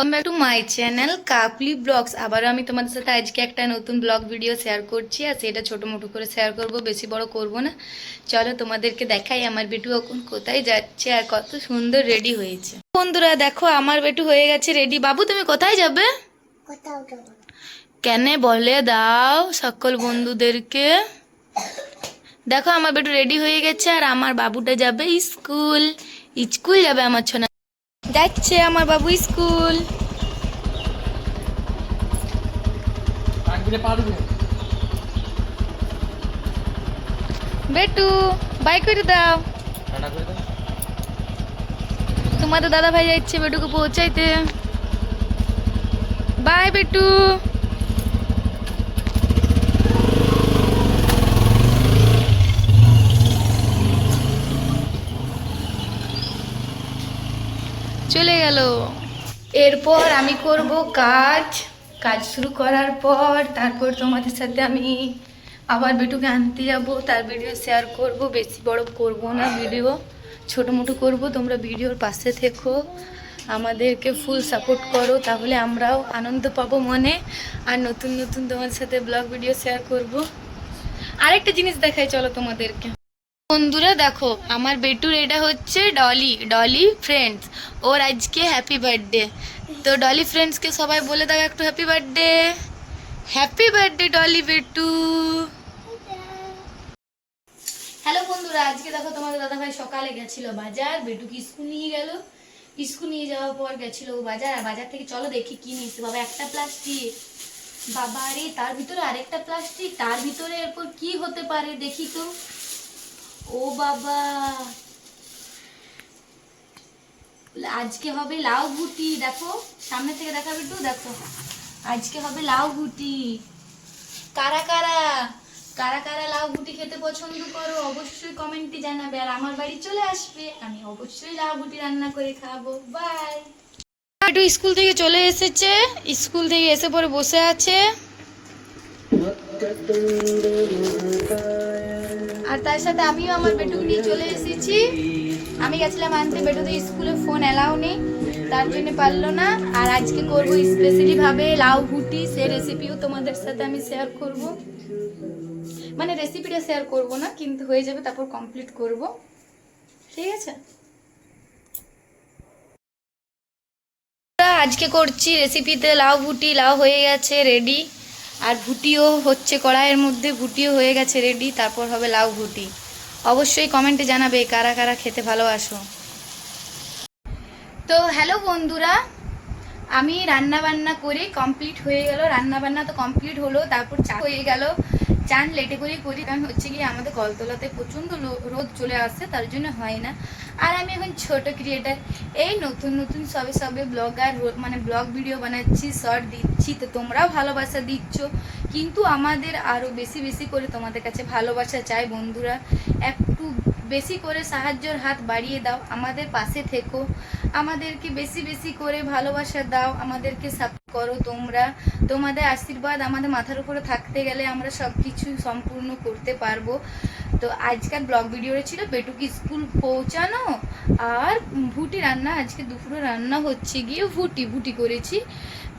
Welcome to my channel couply vlogs আবারও আমি তোমাদের সাথে আজকে একটা নতুন ব্লগ ভিডিও শেয়ার করছি আর সেটা ছোটো মোটো করে শেয়ার করব বেশি বড় করব না। চলো তোমাদেরকে দেখাই আমার বেটু এখন কোথায় যাচ্ছে আর কত সুন্দর রেডি হয়েছে। বন্ধুরা দেখো আমার বেটু হয়ে গেছে রেডি বাবু তুমি কোথায় যাবে? কেন বলে দাও সকল বন্ধুদেরকে। দেখো আমার বেটু রেডি হয়ে গেছে আর আমার বাবুটা যাবে স্কুল। স্কুল যাবে আমার ছোনা যাচ্ছে আমার বাবু স্কুল। বেটু বাই করে দাও। তোমাদের দাদা ভাই যাচ্ছে বেটুকে পৌঁছাইতে। বাই বেটু চলে গেল। এরপর আমি করব কাজ। কাজ শুরু করার পর তারপর তোমাদের সাথে আমি আবার বেটুকে আনতে যাব। তার ভিডিও শেয়ার করব। বেশি বড় করব না ভিডিও ছোটো মোটো করব। তোমরা ভিডিওর পাশে থেকো। আমাদেরকে ফুল সাপোর্ট করো। তাহলে আমরাও আনন্দ পাবো মনে। আর নতুন নতুন তোমাদের সাথে ব্লগ ভিডিও শেয়ার করব। আরেকটা জিনিস দেখাই, চলো তোমাদেরকে। বন্ধুরা, দেখো, আমার বেটুর এটা হচ্ছে ডলি ডলি ফ্রেন্ডস ওর আজকে হ্যাপি বার্থডে তো ডলি ফ্রেন্ডসকে সবাই বলে দাও একটু happy birthday happy birthday Dolly বেটু। হ্যালো বন্ধুরা, আজকে দেখো তোমাদের দাদাভাই সকালে গেছিল বাজার, বেটুকে স্কুল নিয়ে গেল। স্কুল নিয়ে যাওয়ার পর গেছিল বাজার, আর বাজার থেকে চলো দেখি কি নিয়েছে। বাবা, একটা প্লাস্টিক বাবা রে তার ভিতরে আরেকটা প্লাস্টিক তার ভিতরে এরপর কি হতে পারে দেখি তো। ও বাবা। আজকে হবে লাউ ঘুটি দেখো। সামনে থেকে দেখাবে একটু দেখো। আজকে হবে লাউ ঘুটি। কারা কারা? কারা কারা লাউ ঘুটি খেতে পছন্দ করো অবশ্যই কমেন্টে জানাবে। আর আমার বাড়ি চলে আসবে আমি অবশ্যই লাউ ঘুটি রান্না করে খাব। বাই। একটু স্কুল থেকে চলে এসেছে। স্কুল থেকে এসে পরে বসে আছে। আর তার সাথে আমিও আমার বেটুকে নিয়ে চলে এসেছি। আমি গেছিলাম আনতে বেটুদের স্কুলে ফোন অ্যালাউ নেই, তার জন্য পারল না। আর আজকে করব স্পেশালি ভাবে লাউ ঘুটি সে রেসিপিও তোমাদের সাথে আমি শেয়ার করব। মানে রেসিপিটা শেয়ার করব না, কিন্তু হয়ে যাবে, তারপর কমপ্লিট করব। ঠিক আছে? আজকে করছি রেসিপিতে লাউ ভুটি লাউ হয়ে গেছে রেডি আর ভুটিও হচ্ছে কড়াইয়ের মধ্যে, ভুটিও হয়ে গেছে রেডি তারপর হবে লাউ ভুটি। অবশ্যই কমেন্টে জানাবে কারা কারা খেতে ভালোবাসো। তো হ্যালো বন্ধুরা, আমি রান্না বান্না করে কমপ্লিট হয়ে গেল। রান্না বান্না তো কমপ্লিট হলো, তারপর চা হয়ে গেল। চান লেটে করে করি, কারণ হচ্ছে কি আমাদের কলতলাতে প্রচণ্ড রোদ চলে আসছে তার জন্য হয় না। আর আমি এখন ছোট ক্রিয়েটার এই নতুন নতুন সবে সবে ব্লগার মানে ব্লগ ভিডিও বানাচ্ছি শর্ট দিচ্ছি, তো তোমরাও ভালোবাসা দিচ্ছ। কিন্তু আমাদের আরও বেশি বেশি করে তোমাদের কাছে ভালোবাসা চাই বন্ধুরা। একটু বেশি করে সাহায্যের হাত বাড়িয়ে দাও, আমাদের পাশে থেকো। আমাদেরকে বেশি বেশি করে ভালোবাসা দাও, আমাদেরকে সাপোর্ট করো তোমরা। তোমাদের আশীর্বাদ আমাদের মাথার উপরে থাকতে গেলে আমরা সব কিছু সম্পূর্ণ করতে পারব। তো আজকাল ব্লগ ভিডিওটা ছিল বেটুকি স্কুল পৌঁছানো। আর ভুটি রান্না, আজকে দুপুরে রান্না হচ্ছে গিয়ে ভুটি। ভুটি করেছি।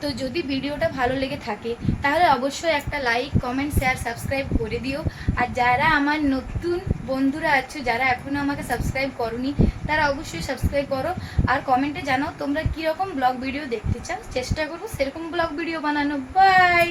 তো যদি ভিডিওটা ভালো লেগে থাকে, তাহলে অবশ্যই একটা লাইক কমেন্ট শেয়ার সাবস্ক্রাইব করে দিও। আর যারা আমার নতুন বন্ধুরা আছো, যারা এখনও আমাকে সাবস্ক্রাইব করনি, তারা অবশ্যই সাবস্ক্রাইব করো। আর কমেন্টে জানাও তোমরা কীরকম ব্লগ ভিডিও দেখতে চাও। চেষ্টা করব সেরকম ব্লগ ভিডিও বানানো। বাই